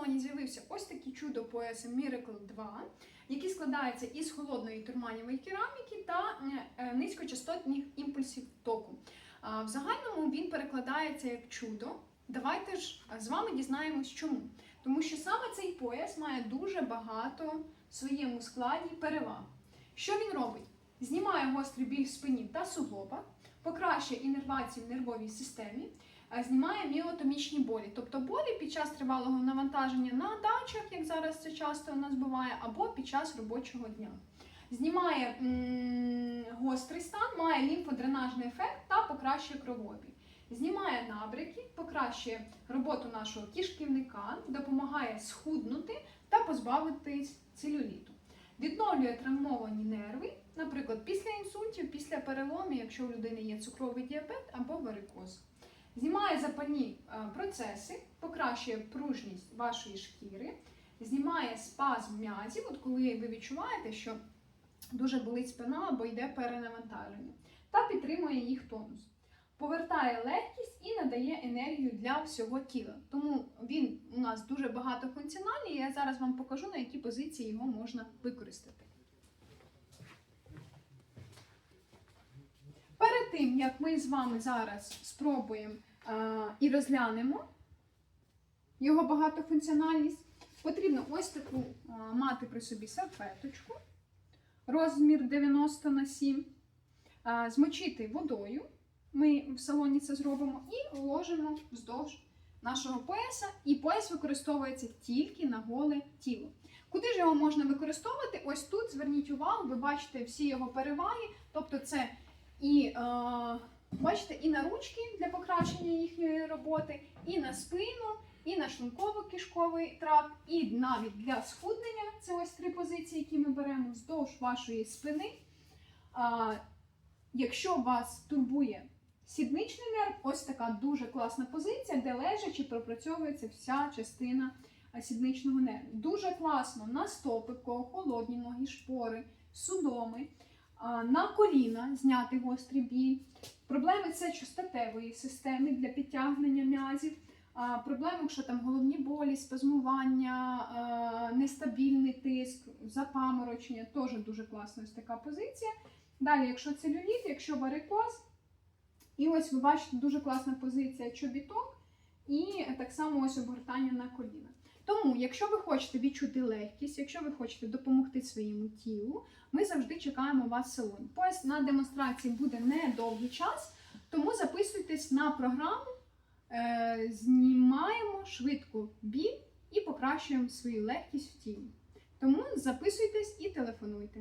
салоні з'явився ось такий чудо пояс Miracle 2, який складається із холодної турманівої кераміки та е, низькочастотних імпульсів току. В загальному він перекладається як чудо. Давайте ж е, з вами дізнаємось чому. Тому що саме цей пояс має дуже багато в своєму складі переваг. Що він робить? Знімає гострий біль в спині та суглобах, покращує інервацію в нервовій системі, знімає міотомічні болі, тобто болі під час тривалого навантаження на дачах, як зараз це часто у нас буває, або під час робочого дня. Знімає гострий стан, має лімфодренажний ефект та покращує кровообіг. Знімає набряки, покращує роботу нашого кишківника, допомагає схуднути та позбавитись целюліту. Відновлює травмовані нерви, наприклад, після інсультів, після переломів, якщо у людини є цукровий діабет або варикоз. Знімає запальні е, процеси, покращує пружність вашої шкіри, знімає спазм м'язів, от коли ви відчуваєте, що дуже болить спина або йде перенавантаження, та підтримує їх тонус. Повертає легкість і надає енергію для всього тіла. Тому він у нас дуже багатофункціональний, і я зараз вам покажу, на які позиції його можна використати. Тим, як ми з вами зараз спробуємо а, і розглянемо його багатофункціональність, потрібно ось таку а, мати при собі салфеточку, розмір 90 на 7, а, змочити водою. Ми в салоні це зробимо і вложимо вздовж нашого пояса. І пояс використовується тільки на голе тіло. Куди ж його можна використовувати? Ось тут зверніть увагу, ви бачите всі його переваги, тобто це і е, бачите, і на ручки для покращення їхньої роботи, і на спину, і на шлунково-кишковий тракт, і навіть для схуднення. Це ось три позиції, які ми беремо вздовж вашої спини. А, якщо вас турбує сідничний нерв, ось така дуже класна позиція, де лежачи пропрацьовується вся частина сідничного нерву. Дуже класно на стопи, холодні ноги, шпори, судоми, а, на коліна зняти гострий біль. Проблеми це статевої системи для підтягнення м'язів. Проблеми, якщо там головні болі, спазмування, нестабільний тиск, запаморочення, теж дуже класна ось така позиція. Далі, якщо целюліт, якщо варикоз, і ось ви бачите дуже класна позиція чобіток, і так само ось обгортання на коліна. Тому, якщо ви хочете відчути легкість, якщо ви хочете допомогти своєму тілу, ми завжди чекаємо вас в салоні. Пояс на демонстрації буде недовгий час, тому записуйтесь на програму, е, знімаємо швидко біль і покращуємо свою легкість в тілі. Тому записуйтесь і телефонуйте.